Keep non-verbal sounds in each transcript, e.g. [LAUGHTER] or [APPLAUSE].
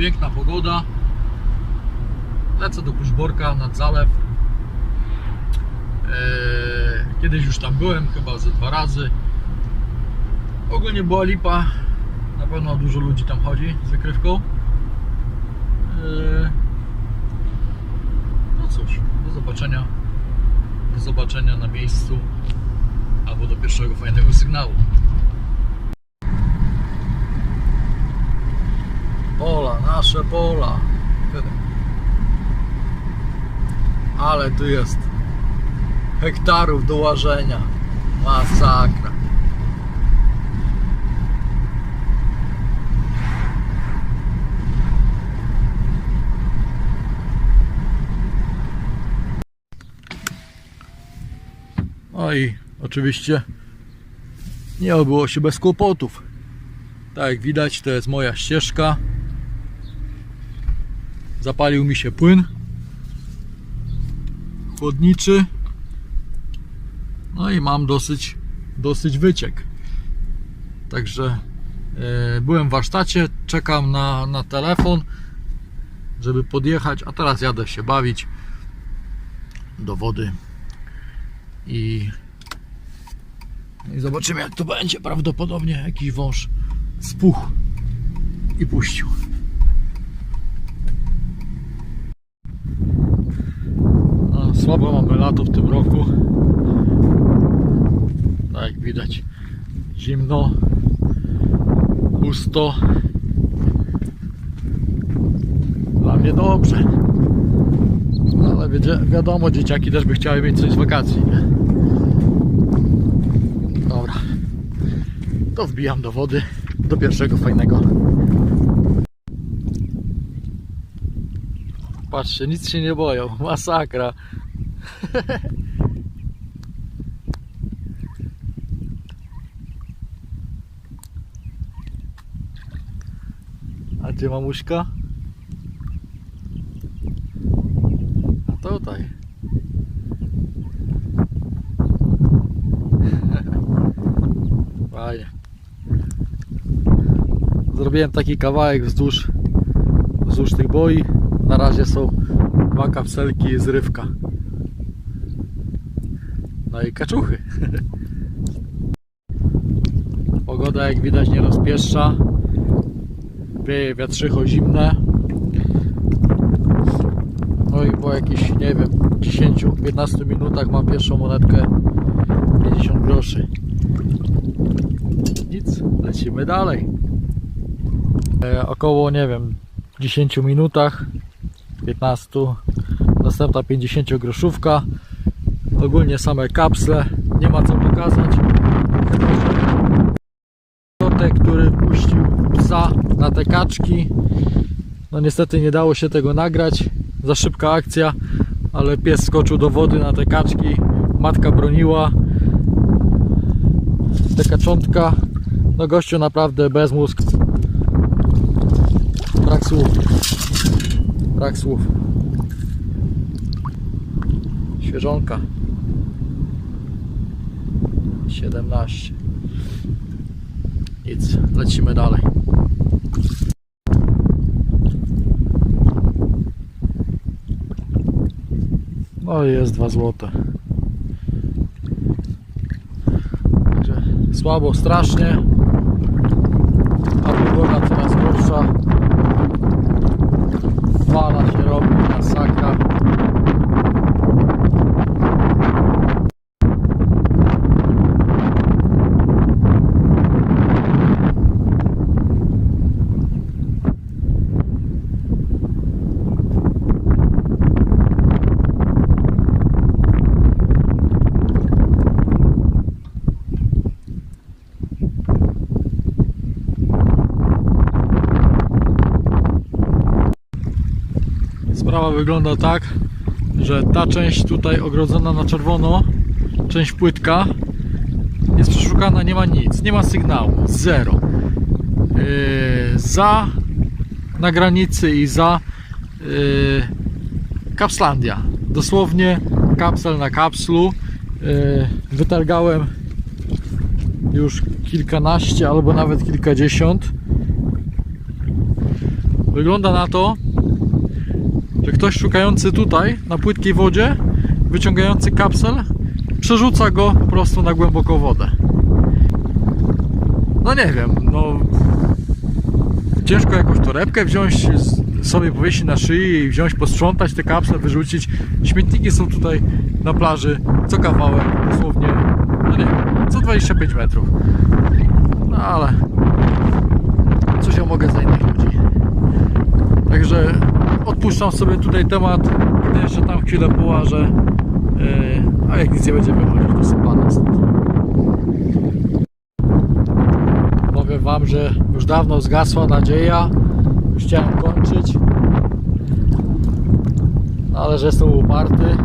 piękna pogoda. Lecę do Kuszborka nad zalew. Eee, Kiedyś już tam byłem, chyba ze dwa razy. Ogólnie była lipa. Na pewno dużo ludzi tam chodzi z wykrywką. Eee, No cóż, do zobaczenia. Do zobaczenia na miejscu albo do pierwszego fajnego sygnału. Pola, nasze pola. Ale tu jest hektarów do łażenia. Masakra. No i oczywiście nie obyło się bez kłopotów. Tak jak widać, to jest moja ścieżka. Zapalił mi się płyn chłodniczy. No i mam dosyć, dosyć wyciek. Także e, byłem w warsztacie, czekam na, na telefon, żeby podjechać, a teraz jadę się bawić do wody i, i zobaczymy jak to będzie. Prawdopodobnie jakiś wąż spuchł i puścił. No, słabo mamy lato w tym roku. Tak jak widać. Zimno, pusto. Dla mnie dobrze. Ale wiadomo, dzieciaki też by chciały mieć coś z wakacji, nie? Dobra. To wbijam do wody, do pierwszego fajnego. Patrzcie, nic się nie boją. Masakra. A gdzie mamuśka? A tutaj. [LAUGHS] Fajnie. Zrobiłem taki kawałek wzdłuż, wzdłuż tych boi. Na razie są dwa kapselki i zrywka. No i kaczuchy. Pogoda jak widać nie rozpieszcza. Wieje wiatrzycho zimne. No i po jakichś, nie wiem, 10-15 minutach mam pierwszą monetkę 50 groszy. Nic, lecimy dalej. E, około, nie wiem, 10 minutach, 15, następna 50 groszówka. Ogólnie same kapsle, nie ma co pokazać. Kotek, który puścił psa na te kaczki. No niestety nie dało się tego nagrać, za szybka akcja, ale pies skoczył do wody na te kaczki, matka broniła. Te kaczątka, no gościu naprawdę bez mózg. Brak słów. Brak słów. Świeżonka. 17. Nic, lecimy dalej. No i jest 2 złote. Także słabo, strasznie. A pogoda coraz gorsza. Fala się robi, masakra. Sprawa wygląda tak, że ta część tutaj ogrodzona na czerwono, część płytka jest przeszukana, nie ma nic, nie ma sygnału, zero. Yy, za na granicy i za yy, Kapslandia. Dosłownie kapsel na kapslu. Yy, wytargałem już kilkanaście albo nawet kilkadziesiąt. Wygląda na to, że ktoś szukający tutaj na płytkiej wodzie, wyciągający kapsel, przerzuca go po prostu na głęboką wodę. No nie wiem, no ciężko jakąś torebkę wziąć, sobie powiesić na szyi i wziąć, posprzątać te kapsle, wyrzucić. Śmietniki są tutaj na plaży co kawałek, dosłownie, no nie wiem, co 25 metrów. No ale coś ja mogę za innych ludzi. Także odpuszczam sobie tutaj temat, jeszcze tam chwilę połażę, yy, a jak nic nie będzie wychodzić, to padam stąd. Powiem Wam, że już dawno zgasła nadzieja, już chciałem kończyć, ale że jestem uparty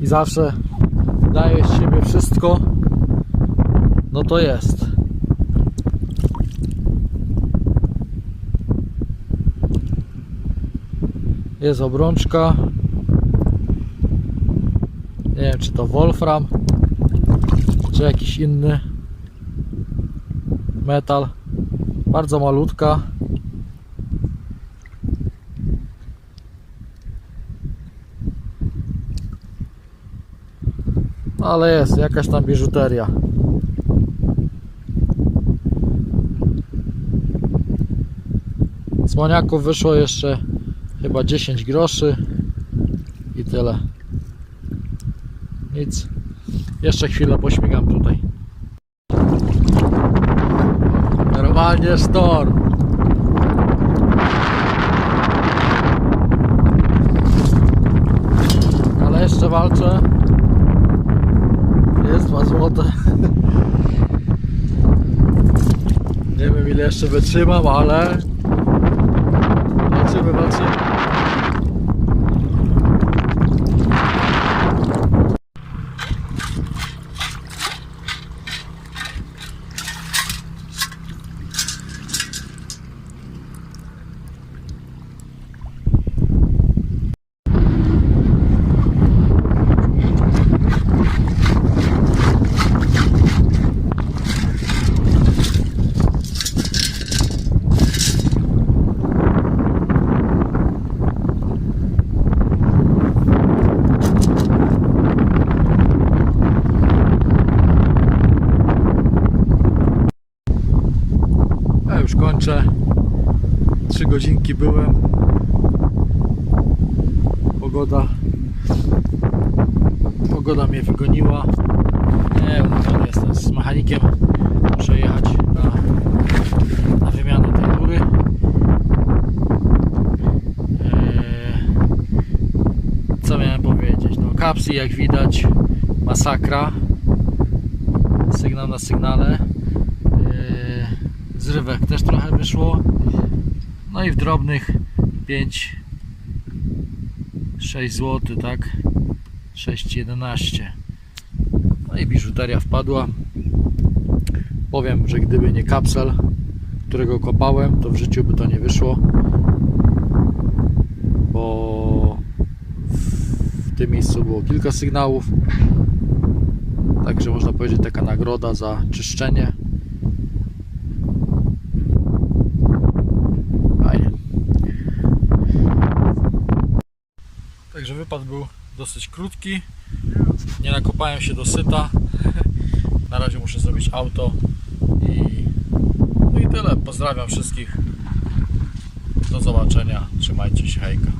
i zawsze daję z siebie wszystko, no to jest. Jest obrączka. Nie wiem, czy to Wolfram, czy jakiś inny metal. Bardzo malutka. Ale jest jakaś tam biżuteria. Z maniaków wyszło jeszcze chyba 10 groszy i tyle. Nic. Jeszcze chwilę pośmigam tutaj. Normalnie storm. Ale jeszcze walczę. Jest dwa złote. Nie wiem ile jeszcze wytrzymam, ale walczymy, walczymy. Ja już kończę. Byłem. Pogoda. Pogoda mnie wygoniła. Nie, umówiony jestem z mechanikiem. Muszę jechać na, na wymianę tej rury. Eee, co miałem powiedzieć? No, kapsy jak widać, masakra. Sygnał na sygnale. Eee, zrywek też trochę wyszło. No i w drobnych 5 6 zł, tak? 6,11. No i biżuteria wpadła. Powiem, że gdyby nie kapsel, którego kopałem, to w życiu by to nie wyszło. Bo w tym miejscu było kilka sygnałów. Także można powiedzieć taka nagroda za czyszczenie. Fajnie. Także wypad był dosyć krótki. Nie nakopałem się do syta. [LAUGHS] Na razie muszę zrobić auto i, no i tyle. Pozdrawiam wszystkich. Do zobaczenia. Trzymajcie się. Hejka.